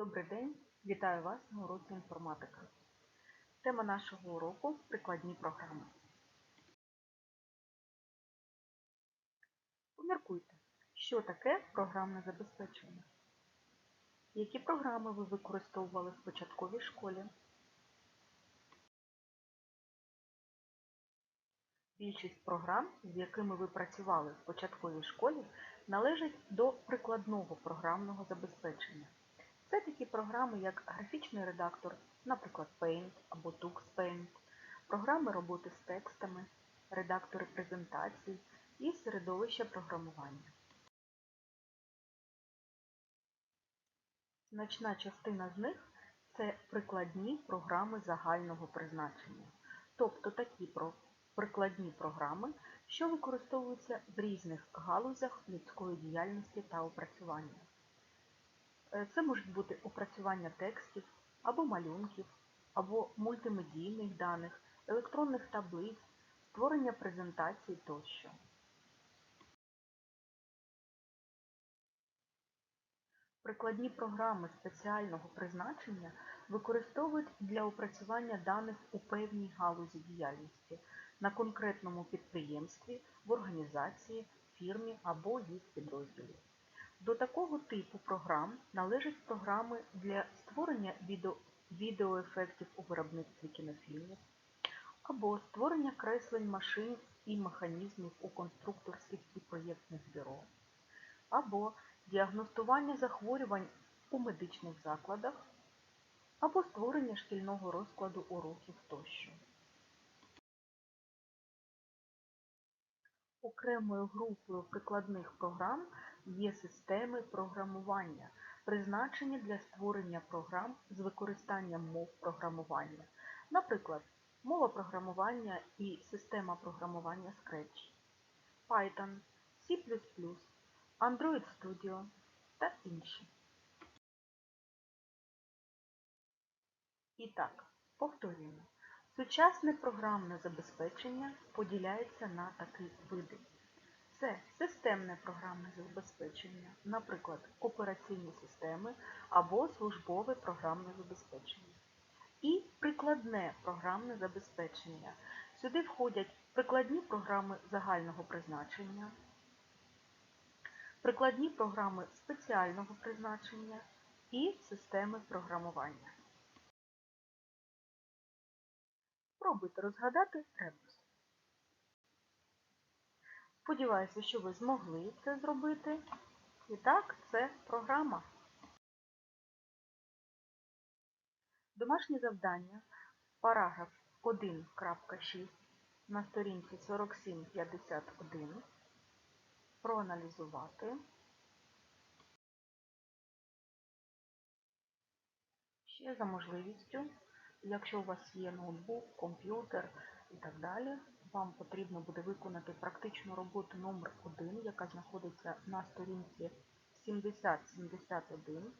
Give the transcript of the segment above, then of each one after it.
Добрий день! Вітаю вас на уроці інформатика. Тема нашого уроку – прикладні програми. Поміркуйте, що таке програмне забезпечення? Які програми ви використовували в початковій школі? Більшість програм, з якими ви працювали в початковій школі, належать до прикладного програмного забезпечення. Це такі програми, як графічний редактор, наприклад, Paint або TuxPaint, програми роботи з текстами, редактори презентацій і середовище програмування. Значна частина з них це прикладні програми загального призначення, тобто такі прикладні програми, що використовуються в різних галузях людської діяльності та опрацювання. Е, це можуть бути опрацювання текстів або малюнків, або мультимедійних даних, електронних таблиць, створення презентацій тощо. Прикладні програми спеціального призначення використовують для опрацювання даних у певній галузі діяльності на конкретному підприємстві, в організації, фірмі або їх підрозділі. До такого типу програм належать програми для створення відео, відеоефектів у виробництві кінофільмів, або створення креслень машин і механізмів у конструкторських і проєктних бюро, або діагностування захворювань у медичних закладах, або створення шкільного розкладу уроків тощо. Окремою групою прикладних програм є системи програмування, призначені для створення програм з використанням мов програмування, наприклад, мова програмування і система програмування Scratch, Python, C++, Android Studio та інші. І так, повторюємо. Сучасне програмне забезпечення поділяється на такі види. Це системне програмне забезпечення, наприклад, операційні системи або службове програмне забезпечення. І прикладне програмне забезпечення. Сюди входять прикладні програми загального призначення, прикладні програми спеціального призначення і системи програмування. Спробуйте розгадати ребус. Сподіваюся, що ви змогли це зробити. І так, це програма. Домашнє завдання, параграф 1.6 на сторінці 4751. Проаналізувати. Ще за можливістю, якщо у вас є ноутбук, комп'ютер і так далі, вам потрібно буде виконати практичну роботу номер 1 яка знаходиться на сторінці 7071.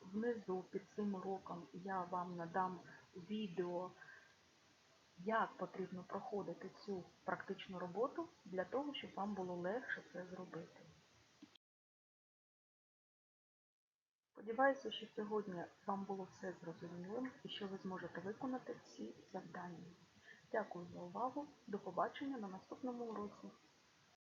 Внизу під цим уроком я вам надам відео, як потрібно проходити цю практичну роботу для того, щоб вам було легше це зробити. Сподіваюся, що сьогодні вам було все зрозумілим і що ви зможете виконати всі завдання. Дякую за увагу. До побачення на наступному уроці.